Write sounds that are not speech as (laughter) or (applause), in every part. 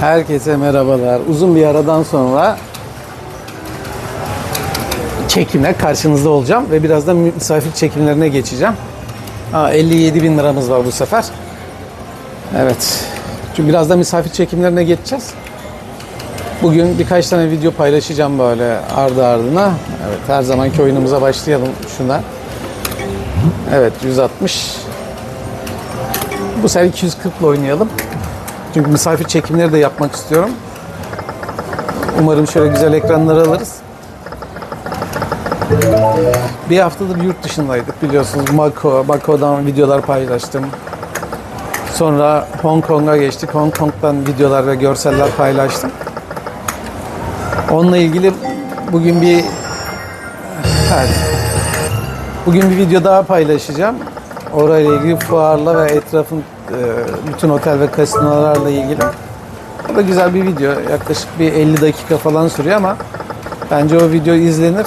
Herkese merhabalar. Uzun bir aradan sonra çekimle karşınızda olacağım ve birazdan misafir çekimlerine geçeceğim. Aa, 57 bin liramız var bu sefer. Evet. Çünkü birazdan misafir çekimlerine geçeceğiz. Bugün birkaç tane video paylaşacağım böyle ardı ardına. Evet her zamanki oyunumuza başlayalım şuna. Evet 160. Bu sefer 240 ile oynayalım. Çünkü misafir çekimleri de yapmak istiyorum. Umarım şöyle güzel ekranları alırız. Bir haftadır yurt dışındaydık biliyorsunuz. Mako, Mako'dan videolar paylaştım. Sonra Hong Kong'a geçtik. Hong Kong'dan videolar ve görseller paylaştım. Onunla ilgili bugün bir evet, bugün bir video daha paylaşacağım. Orayla ilgili fuarla ve etrafın e, bütün otel ve kasinolarla ilgili. O da güzel bir video. Yaklaşık bir 50 dakika falan sürüyor ama bence o video izlenir.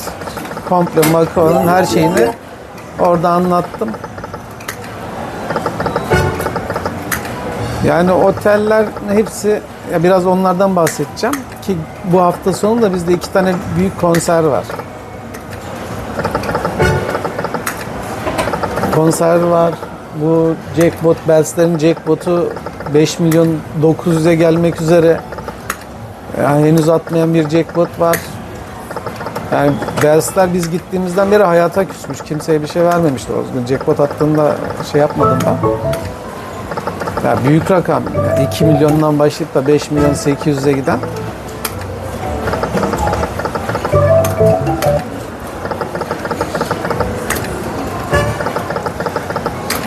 Komple Macao'nun her şeyini orada anlattım. Yani oteller hepsi ya biraz onlardan bahsedeceğim ki bu hafta sonu da bizde iki tane büyük konser var. Konser var. Bu jackpot Bells'lerin jackpot'u 5 milyon 900'e gelmek üzere. Yani henüz atmayan bir jackpot var. Yani Bells'ler biz gittiğimizden beri hayata küsmüş. Kimseye bir şey vermemişti o gün. Jackpot attığında şey yapmadım ben. Ya büyük rakam. Yani 2 milyondan başlayıp da 5 milyon 800'e giden.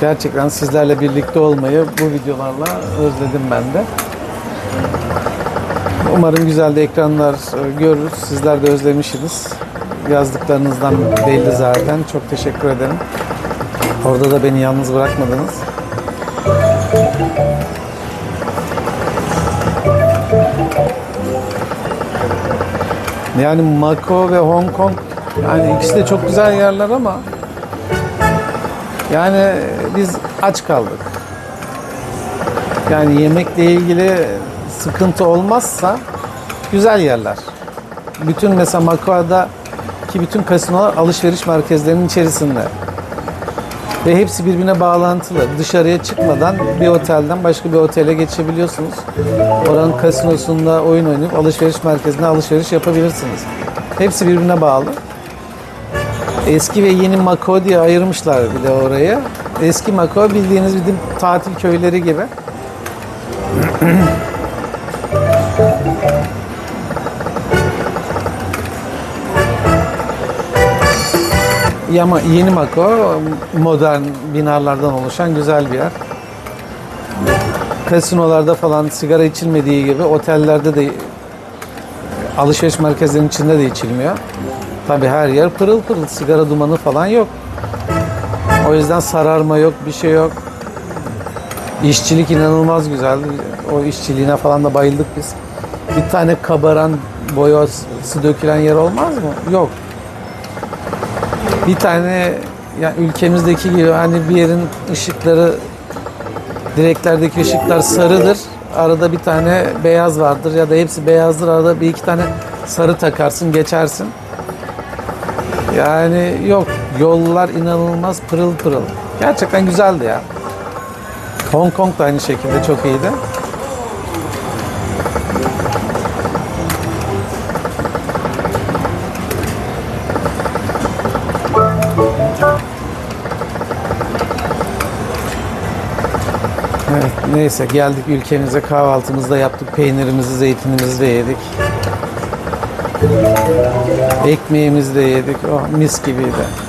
Gerçekten sizlerle birlikte olmayı bu videolarla özledim ben de. Umarım güzel de ekranlar e, görürüz. Sizler de özlemişsiniz. Yazdıklarınızdan belli zaten. Çok teşekkür ederim. Orada da beni yalnız bırakmadınız. Yani Macao ve Hong Kong yani ikisi de çok güzel yerler ama yani biz aç kaldık. Yani yemekle ilgili sıkıntı olmazsa güzel yerler. Bütün mesela Macao'da ki bütün kasinolar alışveriş merkezlerinin içerisinde. Ve hepsi birbirine bağlantılı. Dışarıya çıkmadan bir otelden başka bir otele geçebiliyorsunuz. Oranın kasinosunda oyun oynayıp alışveriş merkezine alışveriş yapabilirsiniz. Hepsi birbirine bağlı. Eski ve yeni Macao diye ayırmışlar bir de orayı. Eski Macao bildiğiniz bizim tatil köyleri gibi. (clears throat) Ama yeni Macao modern binalardan oluşan güzel bir yer. Kasinolarda falan sigara içilmediği gibi otellerde de alışveriş merkezlerinin içinde de içilmiyor. Tabi her yer pırıl pırıl sigara dumanı falan yok. O yüzden sararma yok, bir şey yok. İşçilik inanılmaz güzel. O işçiliğine falan da bayıldık biz. Bir tane kabaran boyası dökülen yer olmaz mı? Yok. Bir tane yani ülkemizdeki gibi hani bir yerin ışıkları direklerdeki ışıklar sarıdır. Arada bir tane beyaz vardır ya da hepsi beyazdır. Arada bir iki tane sarı takarsın, geçersin. Yani yok. Yollar inanılmaz pırıl pırıl. Gerçekten güzeldi ya. Hong Kong da aynı şekilde çok iyiydi. Evet, neyse geldik ülkemize kahvaltımızı da yaptık. Peynirimizi, zeytinimizi de yedik. Ekmeğimizi de yedik. Oh, mis gibiydi.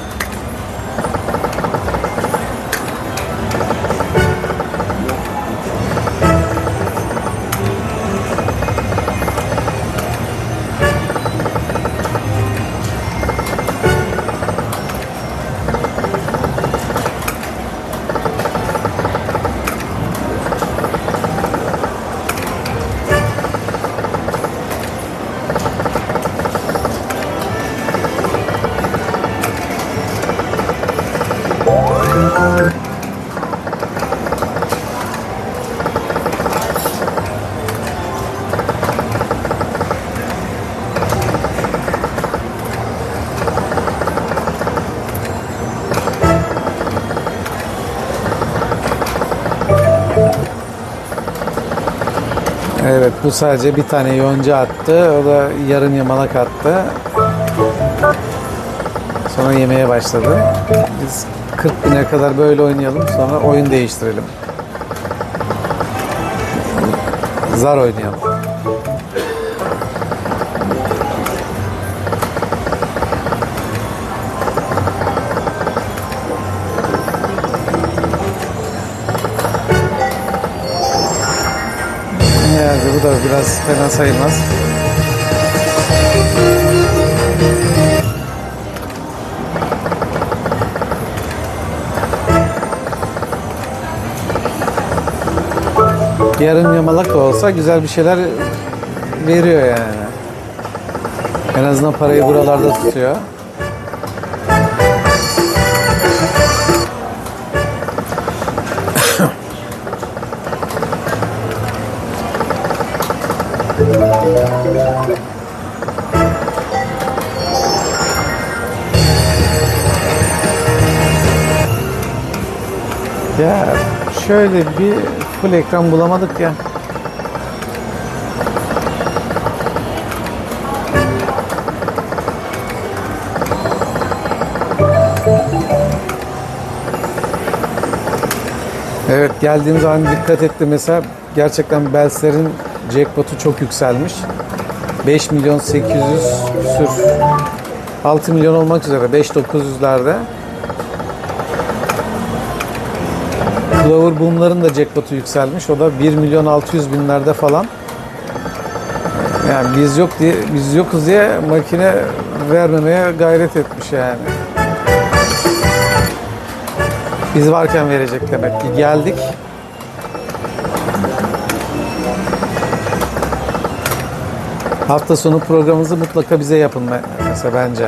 Evet bu sadece bir tane yonca attı. O da yarım yamalak attı. Sonra yemeye başladı. Biz 40 bine kadar böyle oynayalım sonra oyun değiştirelim. Zar oynayalım. Da biraz fena sayılmaz. Yarım yamalak da olsa güzel bir şeyler veriyor yani. En azından parayı buralarda tutuyor. Ya şöyle bir full ekran bulamadık ya. Evet geldiğim zaman dikkat ettim mesela gerçekten Belsler'in jackpot'u çok yükselmiş. 5 milyon 800 sür 6 milyon olmak üzere 5-900'lerde. Clover Boom'ların da jackpot'u yükselmiş. O da 1 milyon 600 binlerde falan. Yani biz yok diye biz yokuz diye makine vermemeye gayret etmiş yani. Biz varken verecek demek ki. Geldik. Hafta sonu programımızı mutlaka bize yapın me- mesela bence.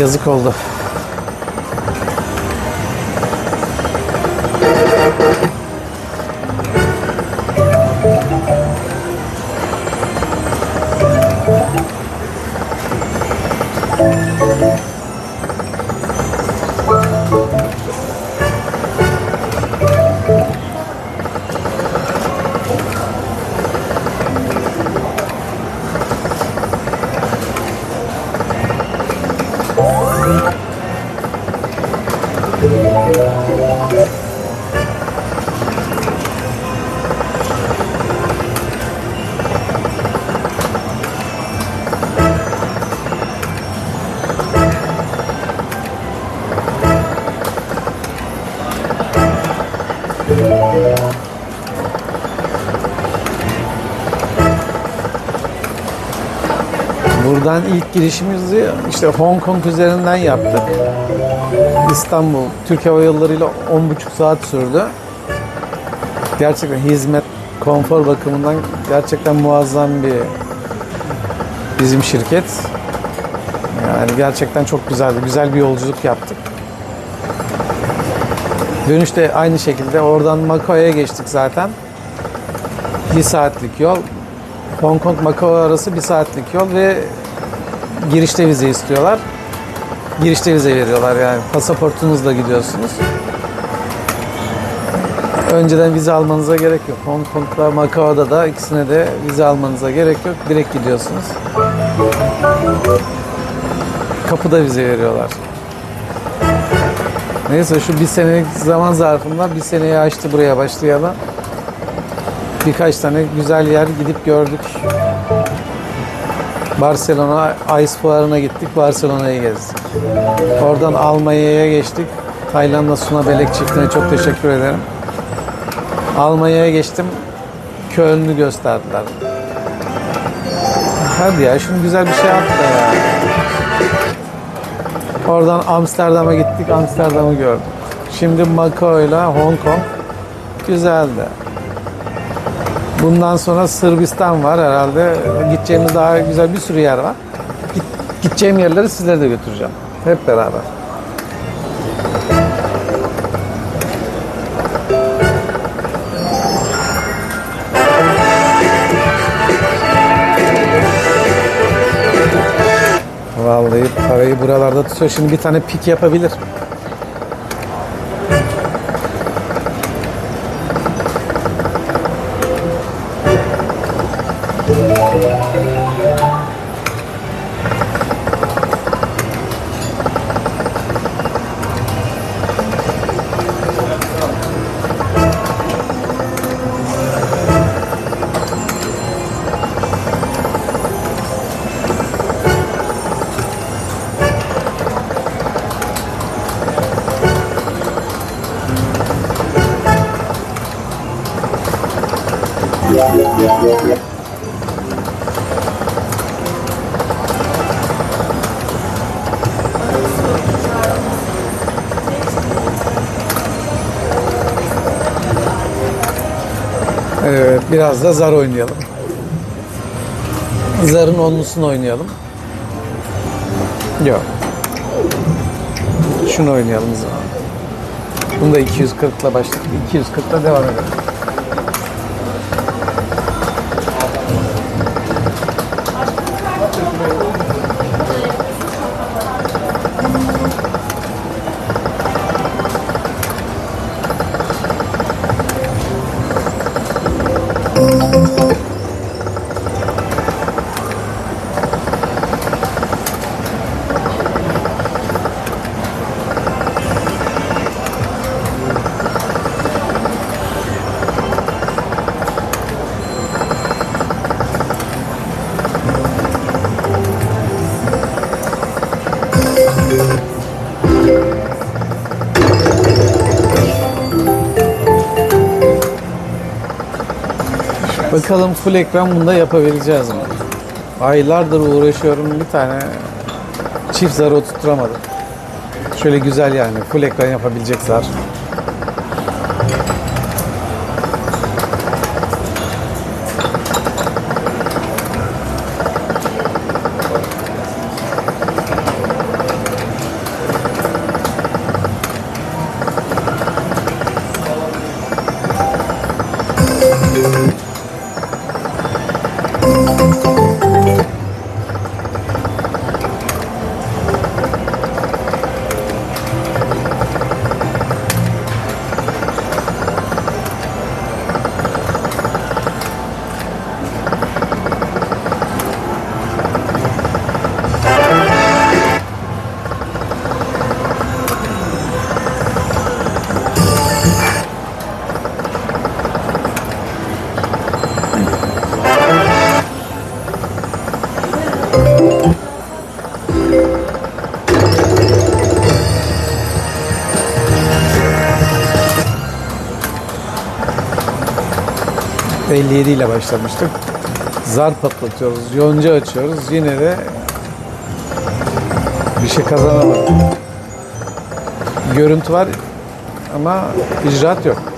Yazık oldu. Buradan ilk girişimizi işte Hong Kong üzerinden yaptık. İstanbul, Türk Hava Yolları ile 10,5 saat sürdü. Gerçekten hizmet, konfor bakımından gerçekten muazzam bir bizim şirket. Yani gerçekten çok güzeldi. Güzel bir yolculuk yaptık. Dönüşte aynı şekilde oradan Macao'ya geçtik zaten. Bir saatlik yol. Hong Kong Macao arası bir saatlik yol ve girişte vize istiyorlar. Girişte vize veriyorlar yani. Pasaportunuzla gidiyorsunuz. Önceden vize almanıza gerek yok. Hong Kong'da, Macao'da da ikisine de vize almanıza gerek yok. Direkt gidiyorsunuz. Kapıda vize veriyorlar. Neyse şu bir senelik zaman zarfında bir seneyi açtı buraya başlayalım. Birkaç tane güzel yer gidip gördük. Barcelona Ice Fuarı'na gittik. Barcelona'yı gezdik. Oradan Almanya'ya geçtik. Tayland'da Suna Belek çiftine çok teşekkür ederim. Almanya'ya geçtim. Köln'ü gösterdiler. Hadi ya şunu güzel bir şey yap da ya. Oradan Amsterdam'a gittik. Amsterdam'ı gördük. Şimdi Macao ile Hong Kong. Güzeldi. Bundan sonra Sırbistan var herhalde. Gideceğimiz daha güzel bir sürü yer var. Gideceğim yerleri sizlere de götüreceğim. Hep beraber. Vallahi parayı buralarda tutuyor. Şimdi bir tane pik yapabilir. Biraz da zar oynayalım. Zarın onlusunu oynayalım. Yok. Şunu oynayalım zaman. Bunu da 240 ile başladık. 240 ile devam edelim. Bakalım full ekran bunda yapabileceğiz mi? Aylardır uğraşıyorum bir tane çift zar oturtturamadım. Şöyle güzel yani full ekran yapabilecek zar. ...57 ile başlamıştık. Zar patlatıyoruz, yonca açıyoruz. Yine de bir şey kazanamadık. Görüntü var ama icraat yok.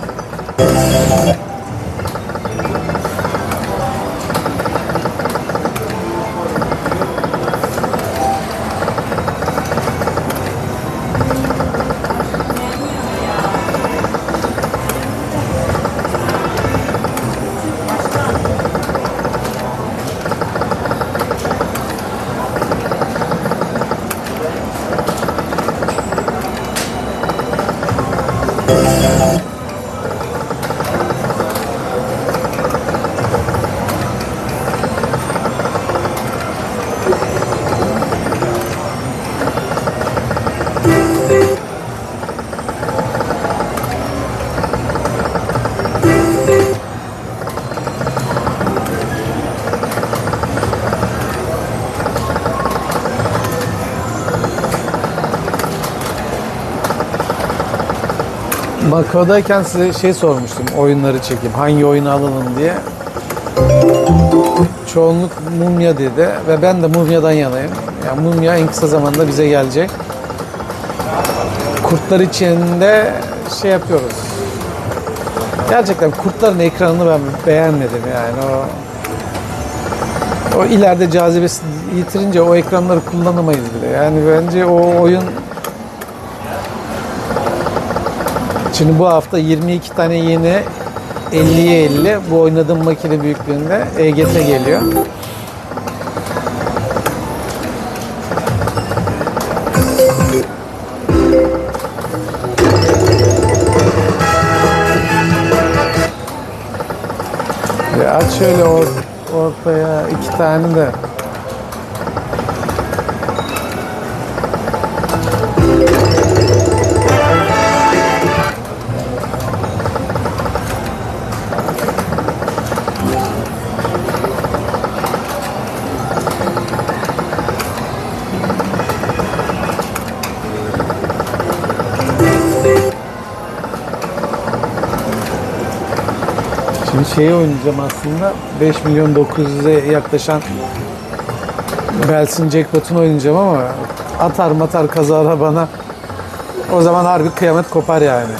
Mako'dayken size şey sormuştum oyunları çekeyim. Hangi oyunu alalım diye. Çoğunluk Mumya dedi ve ben de Mumya'dan yanayım. Yani Mumya en kısa zamanda bize gelecek. Kurtlar için de şey yapıyoruz. Gerçekten kurtların ekranını ben beğenmedim yani o o ileride cazibesini yitirince o ekranları kullanamayız bile. Yani bence o oyun Şimdi bu hafta 22 tane yeni 50'ye 50 bu oynadığım makine büyüklüğünde EGT geliyor. Ya aç şöyle or- ortaya iki tane de. Şeyi oynayacağım aslında 5 milyon 900'e yaklaşan Belsin Jackpot'unu oynayacağım ama atar matar kazara bana o zaman harbi kıyamet kopar yani.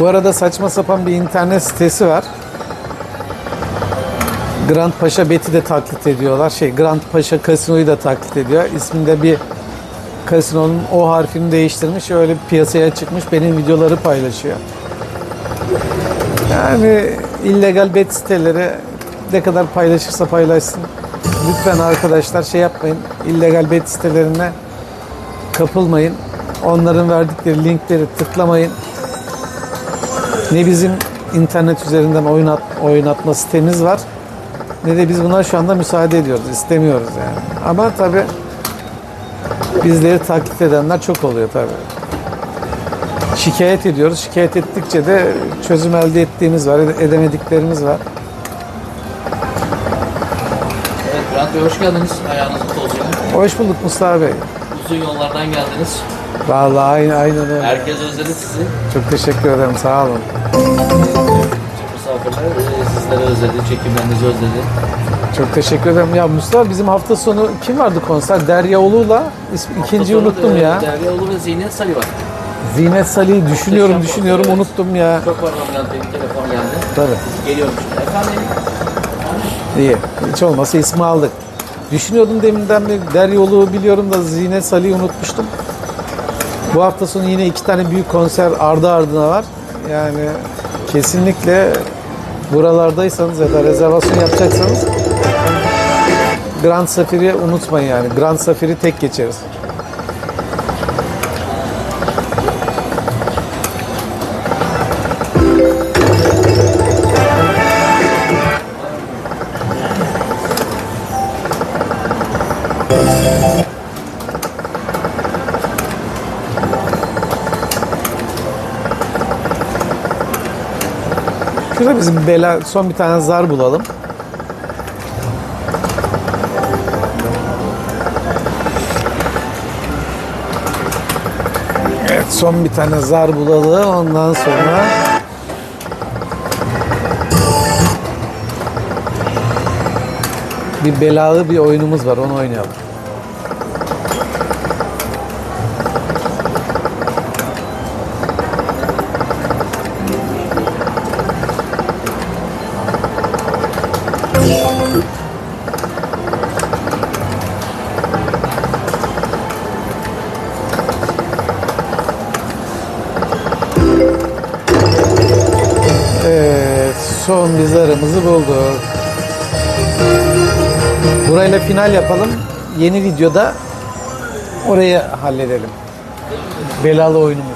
Bu arada saçma sapan bir internet sitesi var. Grand Paşa Bet'i de taklit ediyorlar. Şey Grand Paşa Kasino'yu da taklit ediyor. İsminde bir kasinonun o harfini değiştirmiş. Öyle piyasaya çıkmış. Benim videoları paylaşıyor. Yani illegal bet siteleri ne kadar paylaşırsa paylaşsın. Lütfen arkadaşlar şey yapmayın. illegal bet sitelerine kapılmayın. Onların verdikleri linkleri tıklamayın. Ne bizim internet üzerinden oyun at, oynatma sitemiz var. Ne de biz buna şu anda müsaade ediyoruz. istemiyoruz yani. Ama tabi bizleri taklit edenler çok oluyor tabi. Şikayet ediyoruz. Şikayet ettikçe de çözüm elde ettiğimiz var, ede- edemediklerimiz var. Evet Bülent Bey hoş geldiniz. Ayağınız kutlu olsun. Hoş bulduk Mustafa Bey. Uzun yollardan geldiniz. Vallahi aynen, aynen öyle. Herkes özledi sizi. Çok teşekkür ederim. Sağ olun. Misafirler e, sizleri özledi. Çekimlerinizi özledi. Çok teşekkür ederim. Ya Mustafa bizim hafta sonu kim vardı konser? Derya Ulu'la ismi- ikinciyi unuttum e, ya. Deryaoğlu ve Zinet Sali var. Zinet Salih'i düşünüyorum Muhteşem düşünüyorum evet. unuttum ya. Çok pardon Bülent Bey bir telefon geldi. Tabii. Geliyorum şimdi. Efendim? İyi. Hiç olmazsa ismi aldık. Düşünüyordum deminden beri Derya Ulu'yu biliyorum da Zinet Salih'i unutmuştum. Bu hafta sonu yine iki tane büyük konser ardı ardına var. Yani kesinlikle buralardaysanız ya da rezervasyon yapacaksanız Grand Safir'i unutmayın yani. Grand Safir'i tek geçeriz. Bizim bela son bir tane zar bulalım. Evet son bir tane zar bulalım ondan sonra bir belalı bir oyunumuz var onu oynayalım. Final yapalım. Yeni videoda orayı halledelim. Belalı oyunumuz.